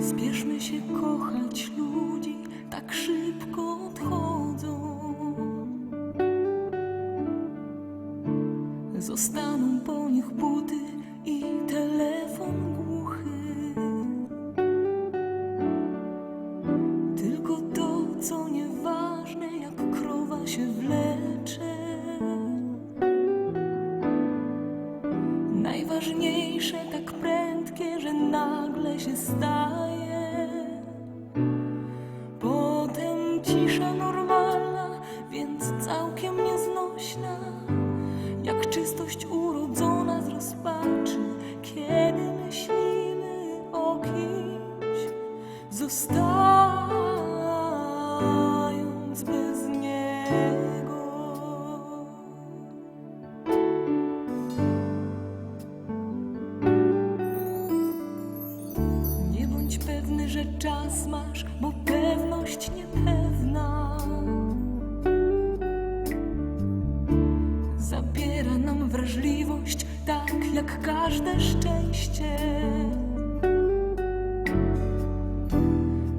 Spieszmy się kochać ludzi, tak szybko odchodzą. Zostaną po nich buty i telefon. Się staje. Potem cisza normalna, więc całkiem nieznośna. Jak czystość urodzona z rozpaczy, kiedy myślimy o kimś, zostając czas masz, bo pewność niepewna. Zabiera nam wrażliwość, tak jak każde szczęście.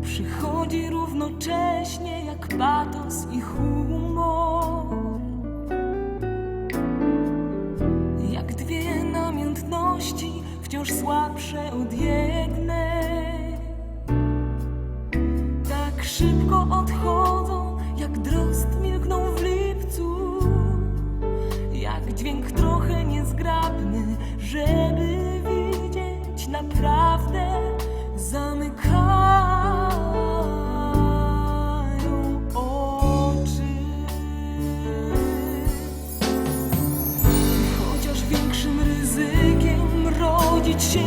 Przychodzi równocześnie jak patos i humor. Jak dwie namiętności, wciąż słabsze od jednej. Szybko odchodzą, jak drozd milkną w lipcu. Jak dźwięk trochę niezgrabny, żeby widzieć naprawdę zamykają oczy. Chociaż większym ryzykiem rodzić się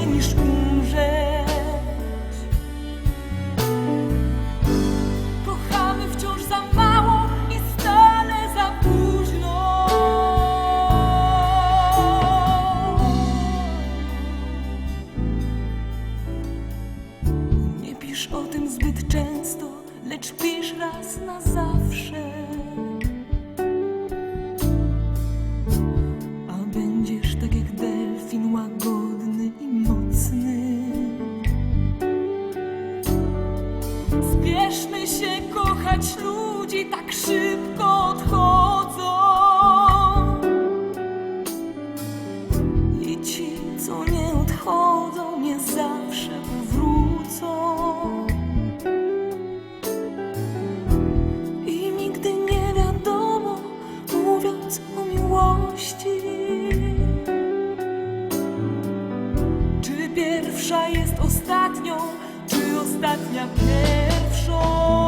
kochać ludzi, tak szybko odchodzą. I ci, co nie odchodzą, nie zawsze wrócą. I nigdy nie wiadomo, mówiąc o miłości. Czy pierwsza jest ostatnią, czy ostatnia pierwszą?